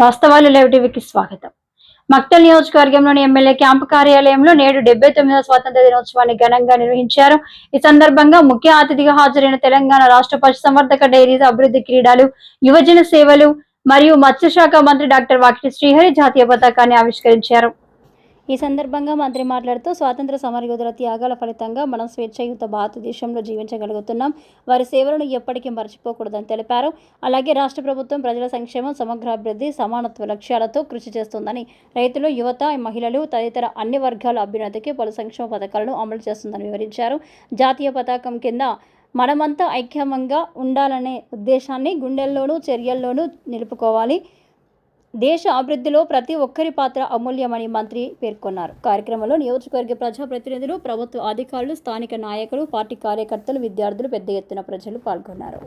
వాస్తవాలు లేవు టీవీకి స్వాగతం. మక్తల్ నియోజకవర్గంలోని ఎమ్మెల్యే క్యాంపు కార్యాలయంలో నేడు డెబ్బై తొమ్మిదవ స్వాతంత్ర దినోత్సవాన్ని ఘనంగా నిర్వహించారు. ఈ సందర్భంగా ముఖ్య అతిథిగా హాజరైన తెలంగాణ రాష్ట్ర పశుసంవర్ధక డైరీస్ అభివృద్ధి క్రీడలు యువజన సేవలు మరియు మత్స్యశాఖ మంత్రి డాక్టర్ వాకిటి శ్రీహరి జాతీయ పతాకాన్ని ఆవిష్కరించారు. ఈ సందర్భంగా మంత్రి మాట్లాడుతూ స్వాతంత్ర సమరయోధుల త్యాగాల ఫలితంగా మనం స్వేచ్ఛయుత భారతదేశంలో జీవించగలుగుతున్నాం. వారి సేవలను ఎప్పటికీ మర్చిపోకూడదని తెలిపారు. అలాగే రాష్ట్ర ప్రభుత్వం ప్రజల సంక్షేమం సమగ్రాభివృద్ధి సమానత్వ లక్ష్యాలతో కృషి చేస్తుందని రైతులు యువత మహిళలు తదితర అన్ని వర్గాల అభ్యున్నతికి పలు సంక్షేమ పథకాలను అమలు చేస్తుందని వివరించారు. జాతీయ పతాకం కింద మనమంతా ఐక్యమంగా ఉండాలనే ఉద్దేశాన్ని గుండెల్లోనూ చర్యల్లోనూ నిలుపుకోవాలి. దేశ అభివృద్ధిలో ప్రతి ఒక్కరి పాత్ర అమూల్యమని మంత్రి పేర్కొన్నారు. కార్యక్రమంలో నియోజకవర్గ ప్రజాప్రతినిధులు ప్రభుత్వ అధికారులు స్థానిక నాయకులు పార్టీ కార్యకర్తలు విద్యార్థులు పెద్ద ఎత్తున ప్రజలు పాల్గొన్నారు.